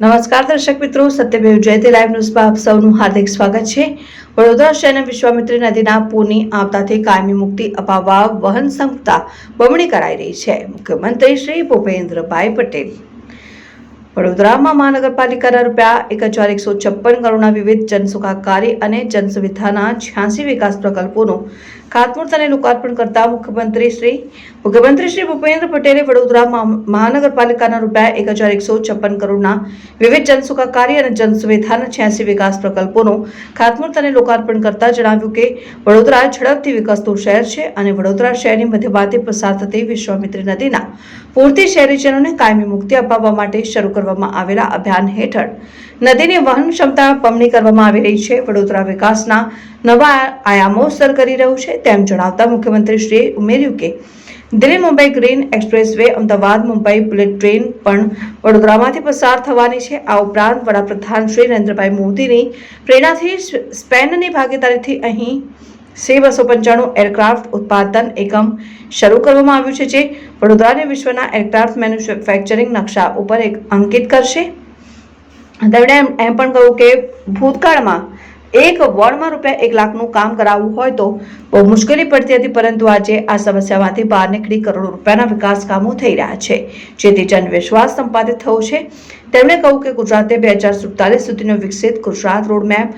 નમસ્કાર દર્શક મિત્રો, સત્યમેવ જયતે લાઈવ ન્યૂઝમાં આપ સૌનું હાર્દિક સ્વાગત છે. વડોદરા શહેરના વિશ્વામિત્રી નદીના પૂરની આપતાથી કાયમી મુક્તિ અપાવવા વહન સંપતા બમણી કરાઈ રહી છે. મુખ્યમંત્રી શ્રી ભૂપેન્દ્રભાઈ પટેલ. વડોદરામાં મહાનગરપાલિકાના રૂપિયા એક હજાર એકસો છપ્પન કરોડના વિવિધ જનસુખાકારી અને જનસુવિધાના છ્યાસી વિકાસ પ્રકલ્પોનું ખાતમુહૂર્ત અને લોકાર્પણ કરતા મુખ્યમંત્રી શ્રી મુખ્યમંત્રી શ્રી ભૂપેન્દ્ર પટેલે વડોદરા મહાનગરપાલિકાના રૂપિયા એક હજાર એકસો છપ્પન કરોડના વિવિધ જનસુખાકારી અને જનસુવિધાના છ્યાસી વિકાસ પ્રકલ્પોનું ખાતમુહૂર્ત અને લોકાર્પણ કરતા જણાવ્યું કે વડોદરા ઝડપથી વિકસતું શહેર છે અને વડોદરા શહેરની મધ્યમાંથી પસાર થતી વિશ્વામિત્રી નદીના પૂરતી શહેરીજનોને કાયમી મુક્તિ અપાવવા માટે શરૂ કરવામાં આવેલા અભિયાન હેઠળ નદીની વહન ક્ષમતા બમણી કરવામાં આવી રહી છે. વડોદરા વિકાસના નવા આયામો સર કરી રહ્યું છે. તેમ જણાવતા મુખ્યમંત્રીશ્રીએ ઉમેર્યું કે, Delhi Mumbai green expressway Ahmedabad Mumbai bullet train પણ વડોદરામાંથી પસાર થવાની છે. આ ઉપરાંત વડાપ્રધાન શ્રી નરેન્દ્રભાઈ મોદીની પ્રેરણાથી સ્પેનની ભાગીદારીથી અહીં સે બસો પંચાણું એરક્રાફ્ટ ઉત્પાદન એકમ શરૂ કરવામાં આવ્યું છે, જે વડોદરાને વિશ્વના એરક્રાફ્ટ મેન્યુફેક્ચરિંગ નકશા ઉપર એક અંકિત કરશે. તેમણે એમ એમ પણ કહ્યું કે, ભૂતકાળમાં એક વોર્ડમાં રૂપિયા એક લાખનું કામ કરાવવું હોય તો બહુ મુશ્કેલી પડતી હતી, પરંતુ આજે આ સમસ્યામાંથી બહાર નીકળી કરોડો રૂપિયાના વિકાસ કામો થઈ રહ્યા છે, જેથી જનવિશ્વાસ સંપાદિત થયો છે. તેમણે કહ્યું કે ગુજરાતે બે હજાર સુડતાલીસ સુધીનો વિકસિત Gujarat roadmap,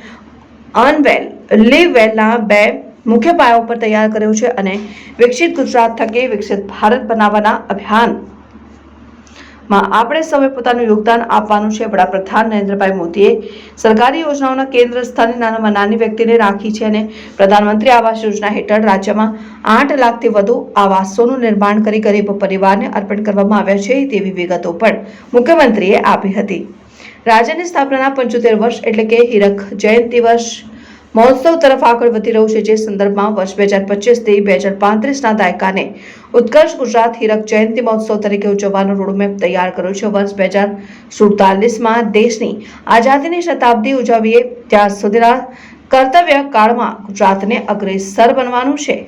earn well live વેલના બે મુખ્ય પાયા ઉપર તૈયાર કર્યો છે અને વિકસિત ગુજરાત થકી વિકસિત ભારત બનાવવાના અભિયાન માં આપણે સૌએ પોતાનું યોગદાન આપવાનું છે. વડાપ્રધાન નરેન્દ્રભાઈ મોદીએ સરકારી યોજનાઓના કેન્દ્ર સ્થાને નાનામાં નાની વ્યક્તિને રાખી છે અને પ્રધાનમંત્રી આવાસ યોજના હેઠળ રાજ્યમાં આઠ લાખથી વધુ આવાસોનું નિર્માણ કરી ગરીબ પરિવારને અર્પણ કરવામાં આવ્યા છે તેવી વિગતો પણ મુખ્યમંત્રીએ આપી હતી. રાજ્યની સ્થાપનાના પંચોતેર વર્ષ એટલે કે હીરક જયંતિ વર્ષ મહોત્સવ તરફ આગળ વધી રહ્યું છે, જે સંદર્ભમાં વર્ષ બે હજાર પચીસથી બે હજાર પાંત્રીસના દાયકાને ઉત્કર્ષ ગુજરાત હીરક જયંતિ મહોત્સવ તરીકે ઉજવવાનો રોડમેપ તૈયાર કર્યો છે. વર્ષ બે હજાર સુડતાલીસમાં દેશની આઝાદીની શતાબ્દી ઉજવીએ, ત્યાં સુધીના કર્તવ્ય કાળમાં ગુજરાતને અગ્રેસર બનવાનું છે.